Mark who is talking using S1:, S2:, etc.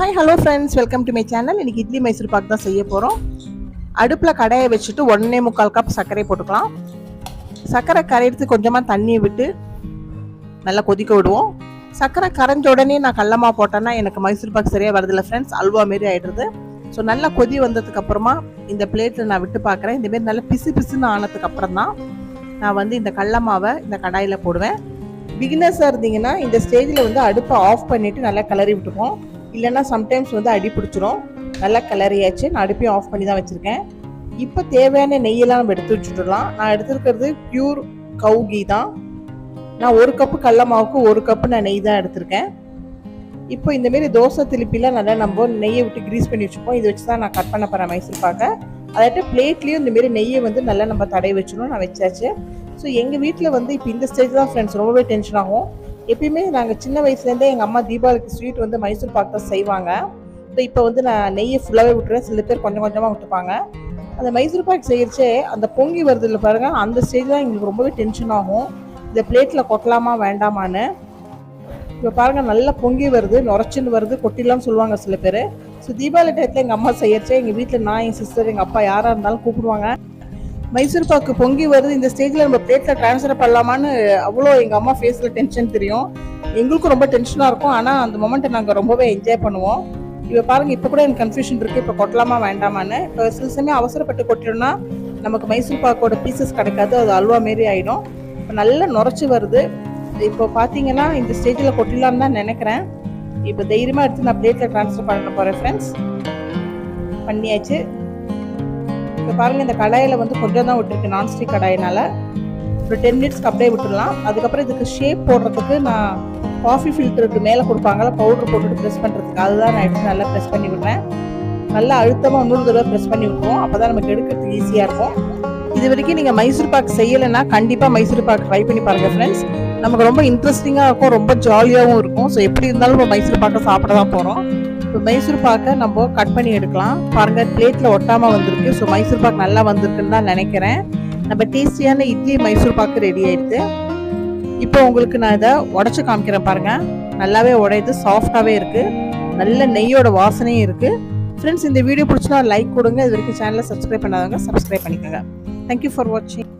S1: Hi hello friends welcome to my channel இன்னைக்கு இட்லி மைசூர் பாக் தான் செய்ய போகிறோம் அடுப்பில் கடையை வச்சுட்டு ஒன்றே முக்கால் கப் சர்க்கரை போட்டுக்கலாம். சர்க்கரை கரையிறது கொஞ்சமாக தண்ணியை விட்டு நல்லா கொதிக்க விடுவோம். சர்க்கரை கரைஞ்ச உடனே நான் கல்லமா போட்டேன்னா எனக்கு மைசூர் பாக் சரியாக வரதில்லை ஃப்ரெண்ட்ஸ் அல்வா மாரி ஆகிடுது ஸோ நல்லா கொதி வந்ததுக்கப்புறமா இந்த பிளேட்டில் நான் விட்டு பார்க்குறேன். இந்தமாரி நல்லா பிசு பிசுன்னு ஆனதுக்கப்புறம் தான் நான் வந்து இந்த கடல மாவை இந்த கடாயில் போடுவேன். பிகினர்ஸாக இருந்தீங்கன்னா இந்த ஸ்டேஜில் வந்து அடுப்பை ஆஃப் பண்ணிவிட்டு நல்லா கிளறி விட்டுப்போம் இல்லைன்னா சம்டைம்ஸ் வந்து அடி பிடிச்சிரும். நல்லா கிளறியாச்சு. நான் அடுப்பையும் ஆஃப் பண்ணி தான் வச்சுருக்கேன். இப்போ தேவையான நெய்யெல்லாம் நம்ம எடுத்து வச்சுட்டுலாம் நான் எடுத்துருக்கிறது பியூர் கவு கீ தான். நான் ஒரு கப்பு கடல மாவுக்கு ஒரு கப்பு நான் நெய் தான் எடுத்திருக்கேன். இப்போ இந்தமாரி தோசை திருப்பிலாம் நல்லா நம்ம நெய்யை விட்டு க்ரீஸ் பண்ணி வச்சுப்போம். இதை வச்சு தான் நான் கட் பண்ண போகிறேன் மைசூர் பாக்க. அதாட்டு பிளேட்லேயும் இந்தமாரி நெய்யை வந்து நல்லா நம்ம தடை வச்சிடணும். நான் வச்சாச்சு. ஸோ எங்கள் வீட்டில் வந்து இப்போ இந்த ஸ்டேஜ் தான் ஃப்ரெண்ட்ஸ் ரொம்பவே டென்ஷன் ஆகும். எப்பயுமே நாங்கள் சின்ன வயசுலேருந்தே எங்கள் அம்மா தீபாவளிக்கு ஸ்வீட் வந்து மைசூர் பாக் தான் செய்வாங்க. ஸோ இப்போ வந்து நான் நெய்யை ஃபுல்லாகவே விட்டுறேன் சில பேர் கொஞ்சம் கொஞ்சமாக விட்டுப்பாங்க அந்த மைசூர் பாக் செய்யறச்சே அந்த பொங்கி வருதில் பாருங்கள் அந்த ஸ்டேஜ் தான் எங்களுக்கு ரொம்பவே டென்ஷன் ஆகும். இந்த பிளேட்டில் கொட்டலாமா வேண்டாமான்னு. இப்போ பாருங்கள் நல்லா பொங்கி வருது நுரைச்சின்னு வருது கொட்டிலாம் சொல்லுவாங்க சில பேர். ஸோ தீபாவளி டயத்தில் எங்கள் அம்மா செய்யறச்சே எங்கள் வீட்டில் நான் என் சிஸ்டர் எங்கள் அப்பா யாராக இருந்தாலும் கூப்பிடுவாங்க. மைசூர் பாக்கு பொங்கி வருது. இந்த ஸ்டேஜில் நம்ம பிளேட்டில் ட்ரான்ஸ்ஃபர் பண்ணலாமான்னு அவ்வளோ எங்கள் அம்மா ஃபேஸில் டென்ஷன் தெரியும். எங்களுக்கும் ரொம்ப டென்ஷனாக இருக்கும். ஆனால் அந்த மொமெண்ட்டை நாங்கள் ரொம்பவே என்ஜாய் பண்ணுவோம். இப்போ பாருங்கள் இப்போ கூட எனக்கு கன்ஃபியூஷன் இருக்குது இப்போ கொட்டலாமா வேண்டாமான்னு. இப்போ சில சமயம் அவசரப்பட்டு கொட்டிட்டோம்னா நமக்கு மைசூர் பாக்கோட பீசஸ் கிடைக்காது. அது அல்வா மாரி ஆகிடும் இப்போ நல்லா நுரைச்சி வருது. இப்போ பார்த்தீங்கன்னா இந்த ஸ்டேஜில் கொட்டிடலான்னு தான் நினைக்கிறேன். இப்போ தைரியமாக எடுத்து நான் பிளேட்டில் ட்ரான்ஸ்ஃபர் பண்ண போகிறேன் ஃப்ரெண்ட்ஸ் பண்ணியாச்சு. இப்போ பாருங்கள் இந்த கடாயில் வந்து கொஞ்சம் தான் விட்டுருக்கு நான்ஸ்டிக் கடாயினால. ஒரு டென் மினிட்ஸ்க்கு அப்படியே விட்டுடலாம். அதுக்கப்புறம் இதுக்கு ஷேப் போடுறதுக்கு நான் காஃபி ஃபில்டருக்கு மேலே கொடுப்பாங்கல்ல பவுடர் போட்டுட்டு ப்ரெஸ் பண்ணுறதுக்கு அதுதான் நான் எடுத்து நல்லா ப்ரெஸ் பண்ணி விடுறேன். நல்லா அழுத்தமாக இன்னொரு தடவை ப்ரெஸ் பண்ணி விட்டுருவோம். அப்போ தான் நமக்கு எடுக்கிறதுக்கு ஈஸியாக இருக்கும். இது வரைக்கும் நீங்கள் மைசூர் பாக் செய்யலைன்னா கண்டிப்பாக மைசூர் பாக் ட்ரை பண்ணி பாருங்கள் ஃப்ரெண்ட்ஸ் நமக்கு ரொம்ப இன்ட்ரெஸ்டிங்காக இருக்கும் ரொம்ப ஜாலியாகவும் இருக்கும். ஸோ எப்படி இருந்தாலும் நம்ம மைசூர் பாக்கை சாப்பிட தான் போகிறோம் இப்போ மைசூர் பாக்கை நம்ம கட் பண்ணி எடுக்கலாம். பாருங்கள் பிளேட்டில் ஒட்டாமல் வந்திருக்கு. ஸோ மைசூர் பாக் நல்லா வந்திருக்குன்னு தான் நினைக்கிறேன். நம்ம டேஸ்டியான இட்லி மைசூர் பாக்கு ரெடி ஆயிடுது. இப்போ உங்களுக்கு நான் இதை உடச்சி காமிக்கிறேன் பாருங்கள் நல்லாவே உடையுது சாஃப்டாகவே இருக்குது நல்ல நெய்யோட வாசனையும் இருக்குது ஃப்ரெண்ட்ஸ் இந்த வீடியோ பிடிச்சினா லைக் கொடுங்க. இது வரைக்கும் சேனலை சப்ஸ்கிரைப் பண்ணாதவங்க சப்ஸ்கிரைப் பண்ணிக்கோங்க. தேங்க்யூ ஃபார் வாட்சிங்